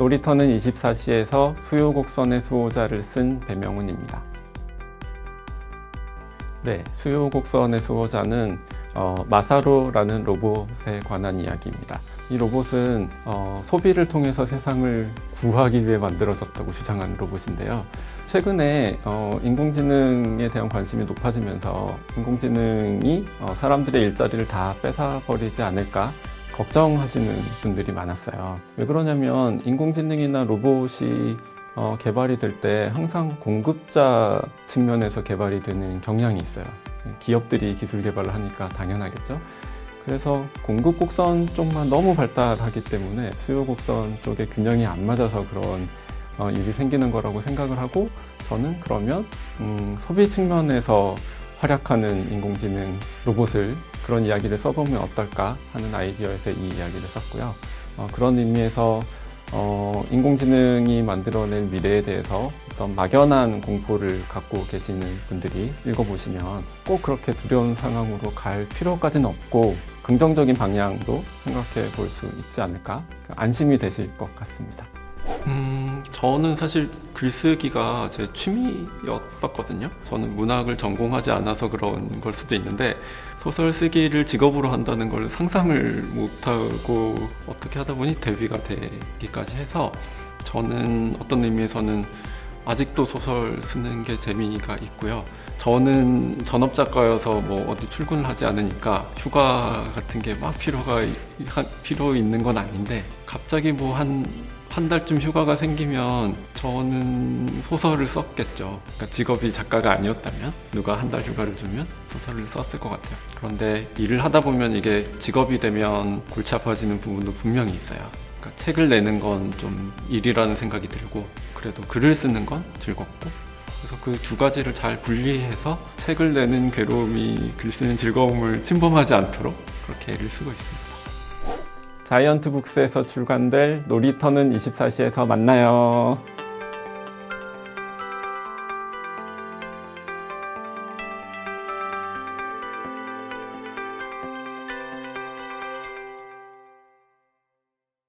놀이터는 24시에서 수요 곡선의 수호자를 쓴 배명훈입니다. 네, 수요 곡선의 수호자는 어, 마사로라는 로봇에 관한 이야기입니다. 이 로봇은 어, 소비를 통해서 세상을 구하기 위해 만들어졌다고 주장하는 로봇인데요. 최근에 어, 인공지능에 대한 관심이 높아지면서 인공지능이 어, 사람들의 일자리를 다 뺏어버리지 않을까 걱정하시는 분들이 많았어요. 왜 그러냐면 인공지능이나 로봇이 어, 개발이 될 때 항상 공급자 측면에서 개발이 되는 경향이 있어요. 기업들이 기술 개발을 하니까 당연하겠죠. 그래서 공급 곡선 쪽만 너무 발달하기 때문에 수요 곡선 쪽에 균형이 안 맞아서 그런 어, 일이 생기는 거라고 생각을 하고 저는 그러면 음, 소비 측면에서 활약하는 인공지능 로봇을 그런 이야기를 써보면 어떨까 하는 아이디어에서 이 이야기를 썼고요. 어, 그런 의미에서 어, 인공지능이 만들어낸 미래에 대해서 어떤 막연한 공포를 갖고 계시는 분들이 읽어보시면 꼭 그렇게 두려운 상황으로 갈 필요까지는 없고 긍정적인 방향도 생각해 볼 수 있지 않을까 안심이 되실 것 같습니다. 음, 저는 사실 글쓰기가 제 취미였었거든요. 저는 문학을 전공하지 않아서 그런 걸 수도 있는데 소설 쓰기를 직업으로 한다는 걸 상상을 못하고 어떻게 하다 보니 데뷔가 되기까지 해서 저는 어떤 의미에서는 아직도 소설 쓰는 게 재미가 있고요. 저는 전업 작가여서 뭐 어디 출근을 하지 않으니까 휴가 같은 게 막 필요가 필요 있는 건 아닌데 갑자기 뭐한 한 달쯤 휴가가 생기면 저는 소설을 썼겠죠. 그러니까 직업이 작가가 아니었다면 누가 한 달 휴가를 주면 소설을 썼을 것 같아요. 그런데 일을 하다 보면 이게 직업이 되면 골치 아파지는 부분도 분명히 있어요. 그러니까 책을 내는 건 좀 일이라는 생각이 들고 그래도 글을 쓰는 건 즐겁고 그래서 그 두 가지를 잘 분리해서 책을 내는 괴로움이 글 쓰는 즐거움을 침범하지 않도록 그렇게 애를 쓰고 있습니다. 자이언트 북스에서 출간될 놀이터는 24시에서 만나요.